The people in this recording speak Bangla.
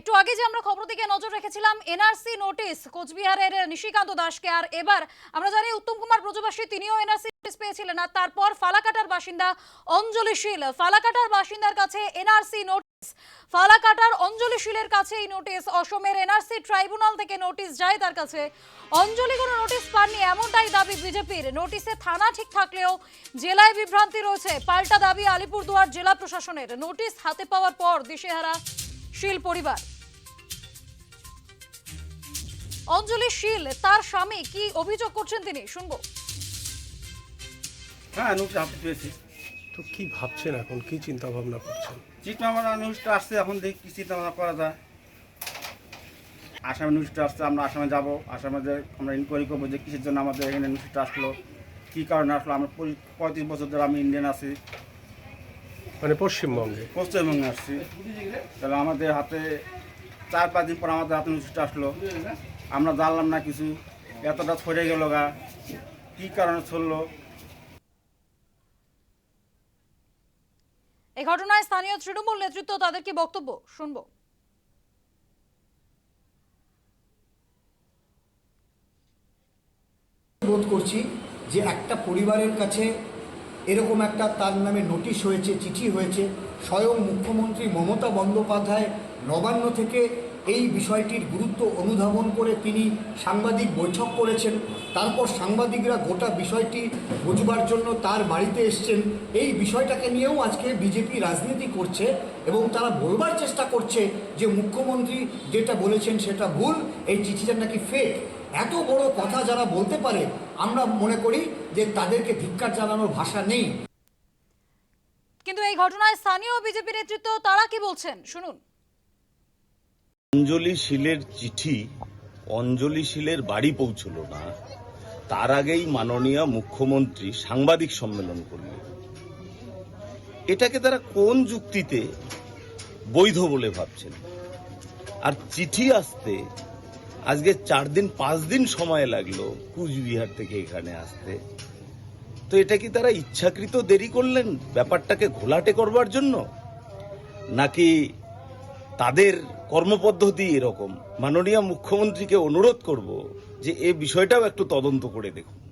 একটু আগে যে আমরা খবর দিকে নজর রেখেছিলাম এনআরসি নোটিশ কোচবিহারের নিশিকান্ত দাসকে, আর এবার আমরা জানি উত্তম কুমার ব্রজবাসী, তিনিও এনআরসি নোটিশ পেয়েছিলেন। আর তারপর ফালাকাটার বাসিন্দা অঞ্জলি শীল, ফালাকাটার বাসিন্দার কাছে এনআরসি নোটিশ ফালাকাটার অঞ্জলি শীলের কাছে এই নোটিশ অসমের এনআরসি ট্রাইব্যুনাল থেকে নোটিশ যায় তার কাছে। অঞ্জলি কোনো নোটিশ পাননি, এমনটাই দাবি বিজেপির। নোটিশে থানা ঠিক থাকলেও জেলায় বিভ্রান্তি রয়েছে, পাল্টা দাবি আলিপুরদুয়ার জেলা প্রশাসনের। নোটিশ হাতে পাওয়ার পর দিশেহারা শীল পরিবার। অঞ্জলি শীল তার স্বামী কি অভিযোগ করছেন তিনি? শুনব। হ্যাঁ নোটিশ হাতে পেয়েছি তো কি ভাবছেন এখন? কি চিন্তা ভাবনা করছেন? চিন্তা ভাবনা নিউজটা আসছে এখন দেখি কি চিন্তা ভাবনা করা যায়। আসামে নিউজটা আসছে আমরা আসামে যাব। আসামে যে আমরা ইনকোয়ারি করব যে কিসের জন্য আমাদের এখানে নিউজটা আসলো কী কারণে আসলো? আমরা পঁয়ত্রিশ- পঁয়ত্রিশ বছর ধরে আমি ইন্ডিয়ান আছি। মানে পশ্চিমবঙ্গে? পশ্চিমবঙ্গে আসছি। তাহলে আমাদের হাতে চার পাঁচ দিন পর আমাদের হাতে নিউজটা আসলো। আমরা জানলাম না কিছু। এতটা ছড়ে গেল গা। কী কারণে ছড়লো? এই ঘটনায় স্থানীয় তৃণমূল নেতৃত্ব তাদের কি বক্তব্য? শুনব। বোধ করছি যে একটা পরিবারের কাছে এরকম একটা তার নামে নোটিশ হয়েছে, চিঠি হয়েছে। স্বয়ং মুখ্যমন্ত্রী মমতা বন্দ্যোপাধ্যায় নবান্ন থেকে এই বিষয়টির গুরুত্ব অনুধাবন করে তিনি সাংবাদিক বৈঠক করেছেন। তারপর সাংবাদিকরা গোটা বিষয়টি বুঝবার জন্য তার বাড়িতে এসছেন। এই বিষয়টাকে নিয়েও আজকে বিজেপি রাজনীতি করছে এবং তারা বলবার চেষ্টা করছে যে মুখ্যমন্ত্রী যেটা বলেছেন সেটা ভুল, এই চিঠিটা নাকি ফেক এত বড় কথা যারা বলতে পারে আমরা মনে করি যে তাদেরকে ধিক্কার জানানোর ভাষা নেই। কিন্তু এই ঘটনায় স্থানীয় বিজেপি নেতৃত্ব তারা কি বলছেন? শুনুন। অঞ্জলি শীলের চিঠি অঞ্জলি শীলের বাড়ি পৌঁছল না। তার আগেই মাননীয় মুখ্যমন্ত্রী সাংবাদিক সম্মেলন করলেন। এটাকে তারা কোন যুক্তিতে বৈধ বলে ভাবছেন? আর চিঠি আসতে আজকে চার দিন, পাঁচ দিন সময় লাগল কুচবিহার থেকে এখানে আসতে। তো এটা কি তারা ইচ্ছাকৃত দেরি করলেন ব্যাপারটাকে ঘোলাটে করবার জন্য? নাকি তাদের কর্মপদ্ধতি এরকম? মাননীয় মুখ্যমন্ত্রীকে অনুরোধ করব যে এ বিষয়টাও একটু তদন্ত করে দেখুন।